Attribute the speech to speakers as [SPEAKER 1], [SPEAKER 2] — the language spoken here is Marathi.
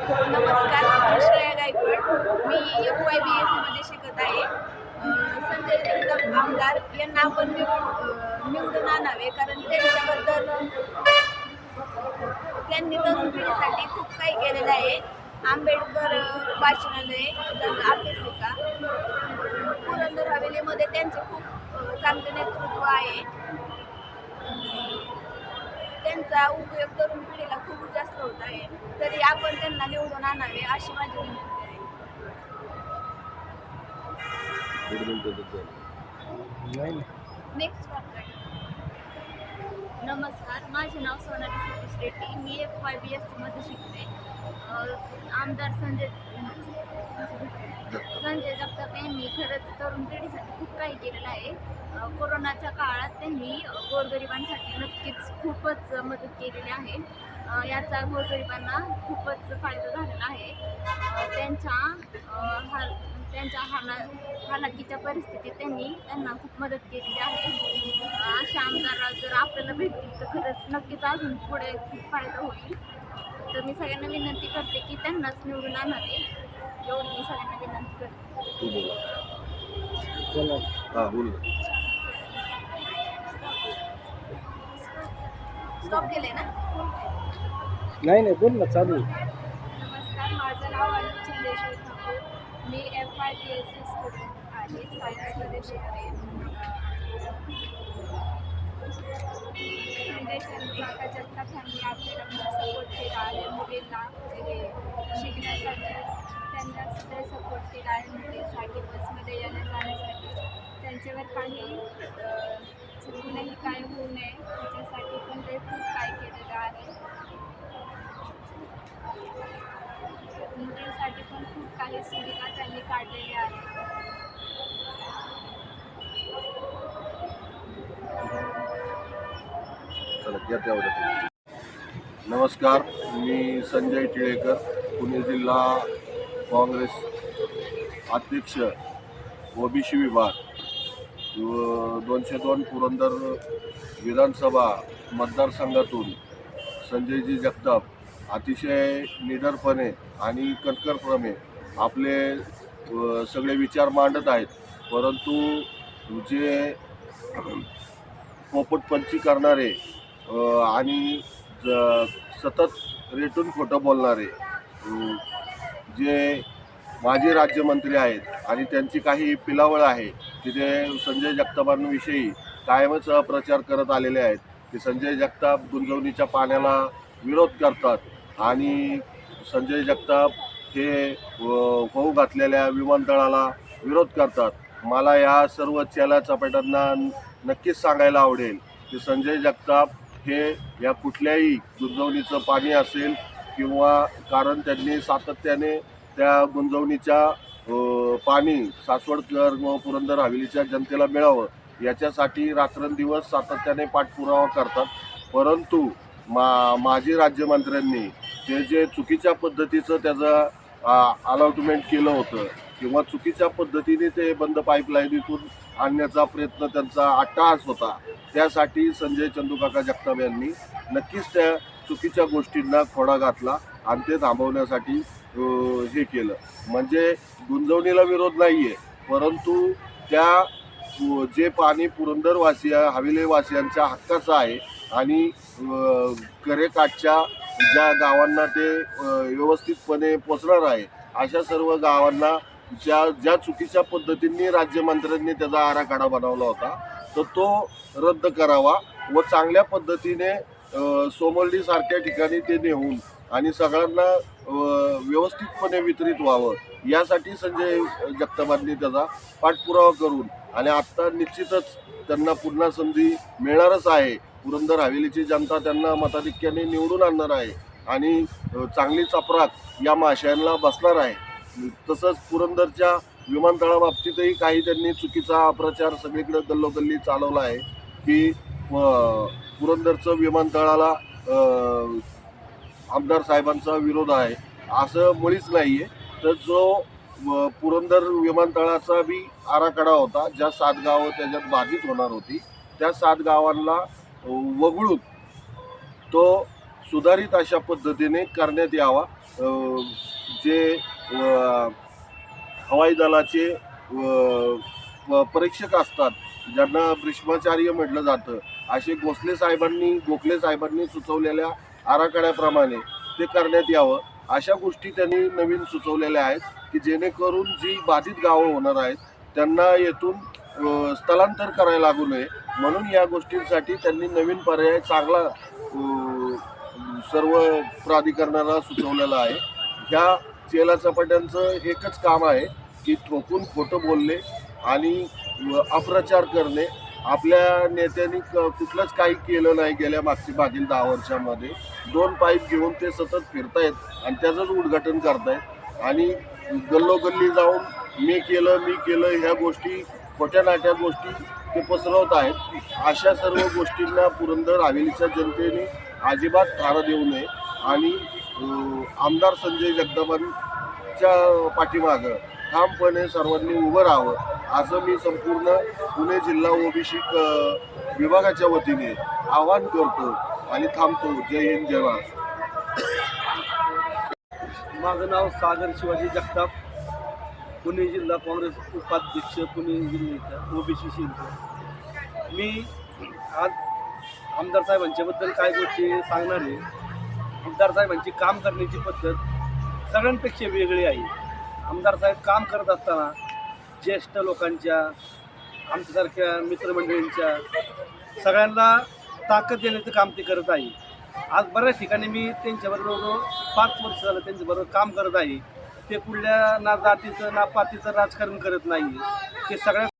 [SPEAKER 1] हो, नमस्कार. मी श्रेया गायकवाड. मी एफ वाय बी एसमध्ये शिकत आहे. संजय जगताप आमदार. यांना आपण निवडून निवडून आणावे. कारण त्यांच्याबद्दल त्यांनी तरुण पिढीसाठी खूप काही केलेलं आहे. आंबेडकर वाचनालय जन- अभ्यासिका पुरंदर हवेलीमध्ये त्यांचे खूप चांगलं चांगले नेतृत्व आहे. त्यांचा उपयोग तरुण पिढीला खूप जास्त होत आहे. तरी आपण त्यांना निवडून आणावे अशी माझी विनंती आहे. नेक्स्ट नमस्कार माझे नाव सोनाली सतीश रेड्डी. मी एफ वाय बी एस सीमध्ये शिकते. अ, आमदार संजय संजय जगताप यांनी खरंच तरुण पिढीसाठी खूप काही केलेलं आहे. कोरोनाच्या काळात त्यांनी गोरगरिबांसाठी नक्कीच खूपच मदत केलेली आहे. याचा गोरगरिबांना खूपच फायदा झालेला आहे. त्यांच्या हाल त्यांच्या हाला हालाकीच्या परिस्थितीत त्यांनी त्यांना खूप मदत केलेली आहे. अशा आमदार जर आपल्याला भेटतील तर खरंच नक्कीच अजून पुढे खूप फायदा होईल. तर मी सगळ्यांना विनंती करते की त्यांनाच निवडून आणावे. करते
[SPEAKER 2] हा बोल
[SPEAKER 1] स्टॉप केले ना?
[SPEAKER 3] नाही नाही बोल ना चालू.
[SPEAKER 1] नमस्कार माझं नाव अनुप चंदेश्वर ठाकूर. मी F Y B S C student आहे सायन्समध्ये शिकते. संजय चंद्रकाका जगताप यांनी आपल्याला त्यांना सुद्धा सपोर्ट केला आहे. मुलींसाठी बसमध्ये येण्या जाण्यासाठी. त्यांच्यावर काही चुकूनही काय होऊ नये. त्याच्यासाठी पण ते खूप काय केलेलं आहे. मुलींसाठी पण खूप काही सुविधा त्यांनी काढलेल्या आहेत.
[SPEAKER 2] नमस्कार मी संजय टिळेकर पुणे जिल्हा काँग्रेस अध्यक्ष ओबीसी विभाग दोनशे दोन पुरंदर विधानसभा मतदारसंघातून संजयजी जगताप अतिशय निडरपणे आणि कणखरपणे आपले सगळे विचार मांडत आहेत. परंतु जे पोपटपंची करणारे आणि ज- सतत रेटून खोटं बोलणारे जे माजी राज्यमंत्री आहेत आणि त्यांची काही पिलावळ आहे तिथे संजय जगतापांविषयी कायमच प्रचार करत आलेले आहेत की संजय जगताप गुंजवणीच्या पाण्याला विरोध करतात आणि संजय जगताप हे होऊ घातलेल्या विमानतळाला विरोध करतात. मला या सर्व चेला चपाट्यांना नक्कीच सांगायला आवडेल की संजय जगताप हे या कुठल्याही गुंजवणीचं पाणी असेल किंवा कारण त्यांनी सातत्याने त्या गुंजवणीच्या पाणी सासवडकर व पुरंदर हवेलीच्या जनतेला मिळावं याच्यासाठी रात्रंदिवस सातत्याने पाठपुरावा करतात. परंतु मा माजी राज्यमंत्र्यांनी ते जे चुकीच्या पद्धतीचं त्याचं अलॉटमेंट केलं होतं किंवा चुकीच्या पद्धतीने ते बंद पाईपलाईनीतून आणण्याचा प्रयत्न त्यांचा अट्टहास होता त्यासाठी संजय चंदूकाका जगताप यांनी नक्कीच त्या चुकीच्या गोष्टींना खोडा घातला आणि ते थांबवण्यासाठी हे केलं. म्हणजे गुंजवणीला विरोध नाही आहे परंतु त्या जे पाणी पुरंदरवासिया हवेलीवासियांच्या हक्काचं आहे आणि करेकाठच्या ज्या गावांना ते व्यवस्थितपणे पोचणार आहे अशा सर्व गावांना ज्या ज्या चुकीच्या पद्धतींनी राज्यमंत्र्यांनी त्याचा आराखडा बनवला होता तर तो रद्द करावा व चांगल्या पद्धतीने सोमल्ली सोमर्डीसारख्या ठिकाणी ते नेऊन आणि सगळ्यांना व्यवस्थितपणे वितरित व्हावं. यासाठी संजय जगतापांनी त्याचा पाठपुरावा करून आणि आत्ता निश्चितच त्यांना पुन्हा संधी मिळणारच आहे. पुरंदर हवेलीची जनता त्यांना मताधिक्याने निवडून आणणार आहे आणि चांगली चपराक या माशांना बसणार आहे. तसंच पुरंदरच्या विमानतळाबाबतीतही काही त्यांनी चुकीचा प्रचार सगळीकडे गल्लोगल्ली चालवला आहे की पुरंदरचं विमानतळाला आमदार साहेबांचा विरोध आहे. असं मुळीच नाही आहे तर जो पुरंदर विमानतळाचा बी आराखडा होता ज्या सात गावं त्याच्यात बाधित होणार होती त्या सात गावांना वगळून तो सुधारित अशा पद्धतीने करण्यात यावा. जे हवाई दलाचे परीक्षक असतात ज्यांना भ्रिष्माचार्य म्हटलं जातं असे भोसले साहेबांनी गोखले साहेबांनी सुचवलेल्या आराखड्याप्रमाणे ते करण्यात यावं. अशा गोष्टी त्यांनी नवीन सुचवलेल्या आहेत की जेणेकरून जी बाधित गावं होणार आहेत त्यांना येथून स्थलांतर करायला लागू नये. म्हणून या गोष्टींसाठी त्यांनी नवीन पर्याय चांगला सर्व प्राधिकरणाला सुचवलेला आहे. ह्या चेला चपाट्यांचं एकच काम आहे की ठोकून खोटं बोलले आणि अप्रचार करणे. आपल्या नेत्यांनी कुठलंच काही केलं नाही गेल्या मागची मागील दहा वर्षामध्ये. दोन पाईप घेऊन ते सतत फिरतायत आणि त्याचंच उद्घाटन करतायत. आणि गल्लोगल्ली जाऊन मी केलं मी केलं ह्या गोष्टी खोट्या नाट्या गोष्टी ते पसरवत आहेत. अशा सर्व गोष्टींना पुरंदर हवेलीच्या जनतेने अजिबात थारा देऊ नये. आणि आमदार संजय जगदाबांच्या पाठीमागं ठामपणे सर्वांनी उभं राहावं. असं मी संपूर्ण पुणे जिल्हा ओबीसी विभागाच्या वतीने आवाहन करतो आणि थांबतो. जय हिंद जय महाराष्ट्र.
[SPEAKER 3] माझं नाव सागर शिवाजी जगताप. पुणे जिल्हा काँग्रेस उपाध्यक्ष पुणे जिल्ह्याचा ओबीसी शिल्प मी आज आमदार साहेबांच्याबद्दल काय गोष्टी सांगणार आहे? आमदार साहेबांची काम करण्याची पद्धत सगळ्यांपेक्षा वेगळी आहे. आमदार साहेब काम करत असताना ज्येष्ठ लोकांच्या आमच्यासारख्या मित्रमंडळींच्या सगळ्यांना ताकद देण्याचं काम ते करत आहे. आज बऱ्याच ठिकाणी मी त्यांच्याबरोबर पाच वर्ष झालं त्यांच्याबरोबर काम करत आहे. ते कुठल्या ना जातीचं ना पातीचं राजकारण करत नाही ते सगळ्या